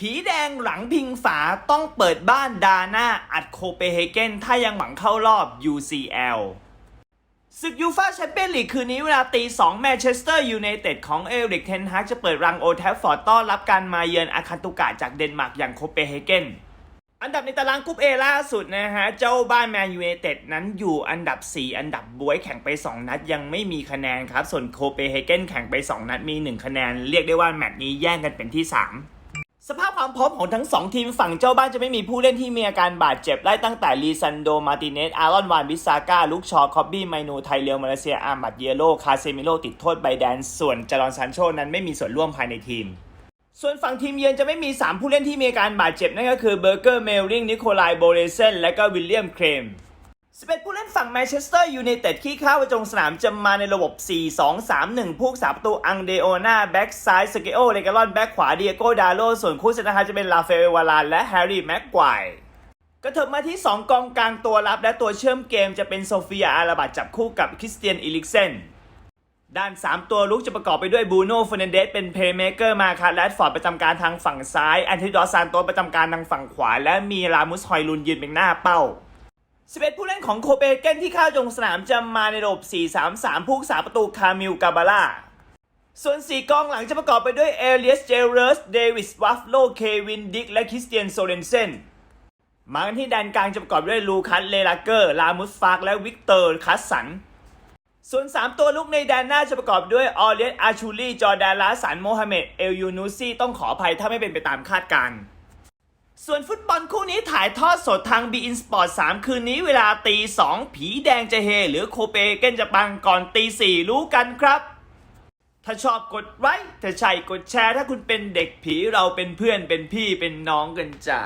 ผีแดงหลังพิงฝาต้องเปิดบ้านดาน้าอัดโคเปเฮเกนถ้ายังหวังเข้ารอบ UCL ศึกยูฟาแชมเปี้ยนลีกคืนนี้เวลาตี2แมนเชสเตอร์ยูไนเต็ดของเอริกเทนฮากจะเปิดรังโอแทฟฟอร์ดต้อนรับการมาเยือนอาคันตุกะจากเดนมาร์กอย่างโคเปเฮเกนอันดับในตารางกรุ๊ปเอล่าสุดนะฮะ เจ้าบ้านแมนยูไนเต็ดนั้นอยู่อันดับ 4 อันดับบวยแข่งไป 2 นัดยังไม่มีคะแนนครับ ส่วนโคเปเฮเกนแข่งไป 2 นัดมี 1 คะแนน เรียกได้ว่าแมตช์นี้แย่งกันเป็นที่ 3 สภาพความพร้อมของทั้ง 2 ทีมฝั่งเจ้าบ้านจะไม่มีผู้เล่นที่มีอาการบาดเจ็บไล่ตั้งแต่ลีซันโด มาติเนส อารอนวานบิซาก้า ลุกชอ คอบบี้ ไมนู ไทเรียวมาเลเซีย อามัดเยโล คาเซมิโล ติดโทษใบแดน ส่วนจารอนซานโชนั้นไม่มีส่วนร่วมภายในทีม ส่วนฝั่งทีมเยือนจะไม่มี 3 ผู้เล่นที่มีอาการบาดเจ็บนั่นก็คือเบอร์เกอร์ เมลลิง นิโคลาย โบเลเซน และก็วิลเลียม เครม 11 ผู้เล่นฝั่งแมนเชสเตอร์ยูไนเต็ดขี้ข้าวประจงสนามจะมาในระบบ 4-2-3-1 ผู้สาประตูอังเดโอนาแบ็กซ้ายสเกโอเลกาลอนแบ็กขวาเดียโกดาโลส่วนคู่เซนเตอร์ฮาล์จะเป็นลาเฟเอวาลานและแฮร์รี่แม็กควายก็เถิบมาที่ 2 กองกลางตัวรับและตัวเชื่อมเกมจะเป็นโซเฟียอาราบัตจับคู่กับคริสเตียนอิลิกเซนด้าน 3 ตัวลุกจะประกอบไปด้วยบูโน่เฟรนเดสเป็นเพลย์เมเกอร์มาคาแรดฟอร์ดประจำการทางฝั่งซ้ายแอนทิดอสซานโตประจำการทางฝั่งขวา และมีรามุสฮอยลุนยืนเป็นหน้าเป้า 11 ผู้เล่นของโคเปนเกนที่เข้าลงสนามจะมาในระบบ 4-3-3 ผู้รักษาประตูคามิลกาบาล่าส่วน4กองหลังจะประกอบไปด้วยเอเลียสเจเรสเดวิสวัฟโลเควินดิกและคริสเตียนโซเลนเซนมากันที่แดนกลางจะประกอบด้วยลูคัสเลลาเกอร์ลามุสฟากและวิกเตอร์คัสสัน ส่วน 3 ตัวลุกในแดนหน้าจะประกอบด้วยออเลียสอาชูลีจอร์แดนลาสันโมฮัมเหม็ดเอลยูนูซี่ต้องขออภัยถ้าไม่เป็นไปตามคาดการณ์ ส่วนฟุตบอลคู่นี้ถ่ายทอดสดทาง b ีอินสปอร์ตสคืนนี้เวลาตี2ผีแดงจะเฮ หรือโคเปเฮเกนจะปังก่อนตี4รู้กันครับ ถ้าชอบกดไลค์ถ้าใช่กดแชร์ ถ้าคุณเป็นเด็กผีเราเป็นเพื่อนเป็นพี่เป็นน้องกันจ้า